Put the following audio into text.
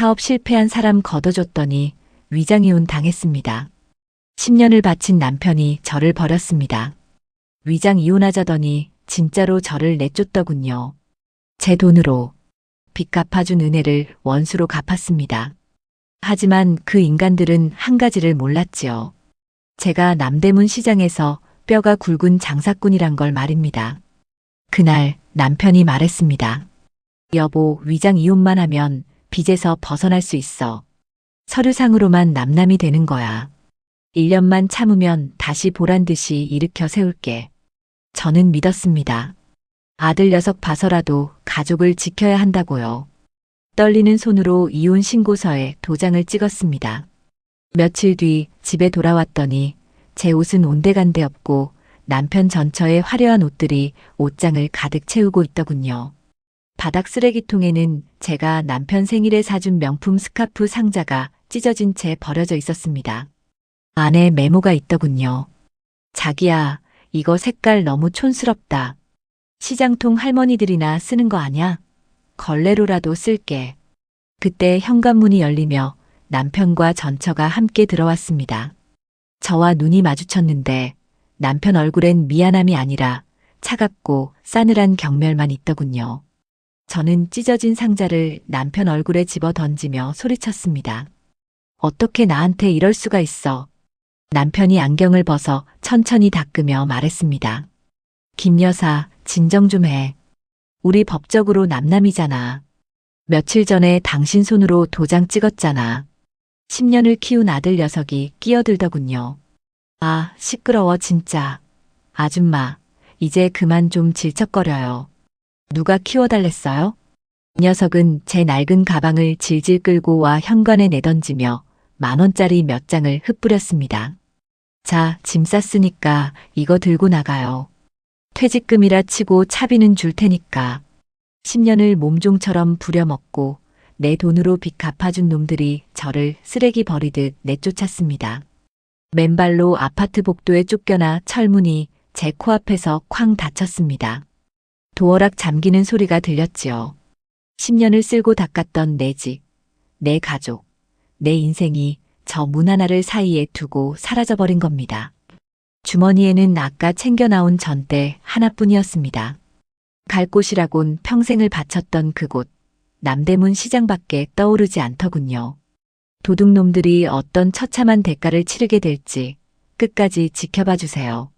사업 실패한 사람 걷어줬더니 위장이혼 당했습니다. 10년을 바친 남편이 저를 버렸습니다. 위장 이혼하자더니 진짜로 저를 내쫓더군요. 제 돈으로 빚 갚아준 은혜를 원수로 갚았습니다. 하지만 그 인간들은 한 가지를 몰랐지요. 제가 남대문 시장에서 뼈가 굵은 장사꾼이란 걸 말입니다. 그날 남편이 말했습니다. 여보, 위장 이혼만 하면 빚에서 벗어날 수 있어. 서류상으로만 남남이 되는 거야. 1년만 참으면 다시 보란 듯이 일으켜 세울게. 저는 믿었습니다. 아들 녀석 봐서라도 가족을 지켜야 한다고요. 떨리는 손으로 이혼 신고서에 도장을 찍었습니다. 며칠 뒤 집에 돌아왔더니 제 옷은 온데간데 없고 남편 전처의 화려한 옷들이 옷장을 가득 채우고 있더군요. 바닥 쓰레기통에는 제가 남편 생일에 사준 명품 스카프 상자가 찢어진 채 버려져 있었습니다. 안에 메모가 있더군요. 자기야, 이거 색깔 너무 촌스럽다. 시장통 할머니들이나 쓰는 거 아냐? 걸레로라도 쓸게. 그때 현관문이 열리며 남편과 전처가 함께 들어왔습니다. 저와 눈이 마주쳤는데 남편 얼굴엔 미안함이 아니라 차갑고 싸늘한 경멸만 있더군요. 저는 찢어진 상자를 남편 얼굴에 집어 던지며 소리쳤습니다. 어떻게 나한테 이럴 수가 있어. 남편이 안경을 벗어 천천히 닦으며 말했습니다. 김 여사, 진정 좀 해. 우리 법적으로 남남이잖아. 며칠 전에 당신 손으로 도장 찍었잖아. 10년을 키운 아들 녀석이 끼어들더군요. 아, 시끄러워, 진짜. 아줌마, 이제 그만 좀 질척거려요. 누가 키워달랬어요? 이 녀석은 제 낡은 가방을 질질 끌고 와 현관에 내던지며 만원짜리 몇 장을 흩뿌렸습니다. 자, 짐 쌌으니까 이거 들고 나가요. 퇴직금이라 치고 차비는 줄 테니까. 10년을 몸종처럼 부려먹고 내 돈으로 빚 갚아준 놈들이 저를 쓰레기 버리듯 내쫓았습니다. 맨발로 아파트 복도에 쫓겨나 철문이 제 코앞에서 쾅 닫혔습니다. 도어락 잠기는 소리가 들렸지요. 10년을 쓸고 닦았던 내 집, 내 가족, 내 인생이 저 문 하나를 사이에 두고 사라져버린 겁니다. 주머니에는 아까 챙겨 나온 전대 하나뿐이었습니다. 갈 곳이라곤 평생을 바쳤던 그곳, 남대문 시장밖에 떠오르지 않더군요. 도둑놈들이 어떤 처참한 대가를 치르게 될지 끝까지 지켜봐 주세요.